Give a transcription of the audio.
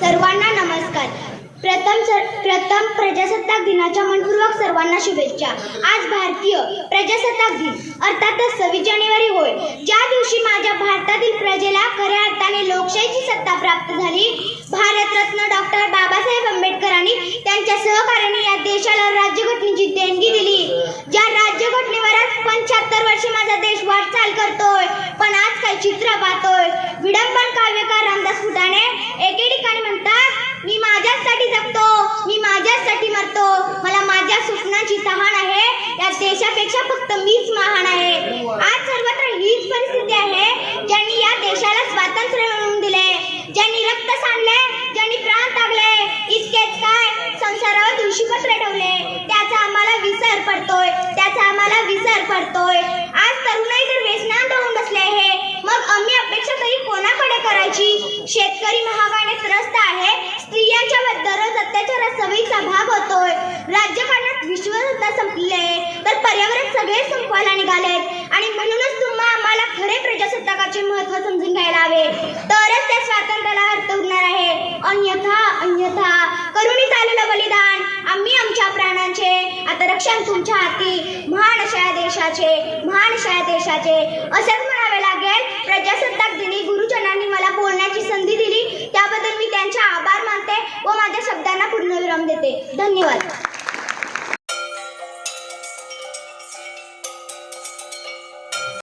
सर्वांना नमस्कार. प्रथम सर प्रथम प्रजासत्ताक दिनाच्या मनपूर्वक सर्वांना शुभेच्छा. आज भारतीय प्रजासत्ताक दिन अर्थातच सव्वीस जानेवारी होय. ज्या दिवशी माझ्या भारतातील प्रजेला खऱ्या अर्थाने लोकशाहीची सत्ता प्राप्त झाली भारतरत्न डॉक्टर बाबासाहेब आंबेडकरांनी त्यांच्या सहकार्याने या देशाला राज्यघटनेची देणगी दिली. ज्या देशापेक्षा फक्त मीच महान आहे. आज सर्वत्र हीच परिस्थिती आहे ज्यांनी या देशाला स्वातंत्र्य मिळवून दिले ज्यांनी रक्त सांडले ज्यांनी प्राण टाकले इतकेच काय संसारावर तुळशीपत्र ठेवले. त्याचा आम्हाला विसर पडतोय त्याचा आम्हाला विसर पडतोय. आज तरुणाई तर व्यसनात होऊन बसले आहे. मग आम्ही अपेक्षा तरी कोणाकडे करायची? शेतकरी महागाने त्रस्त आहे स्त्रियांच्या दररोज अत्याचारात सवयीचा भाग होतोय. राज्यकारणात विश्वसत्ता संपले तर पर्यावरण सगळे संपवायला निघालेत आणि म्हणूनच तुम्हा आम्हाला खरे प्रजासत्ताकाचे महत्त्व समजून घ्यायला हवे. तरच त्या स्वातंत्र्याला अर्थ उरणार आहे. अन्यथा अन्यथा करुणी झालेलं बलिदान आम्ही आमच्या प्राणांचे आता रक्षण तुमच्या हाती महान अशा देशाचे महान अशा देशाचे असंच म्हणावे लागेल. प्रजासत्ताक दिनी गुरुजनांनी मला बोलण्याची संधी दिली त्याबद्दल मी त्यांचे आभार मानते व माझ्या शब्दांना पूर्णविराम देते. धन्यवाद.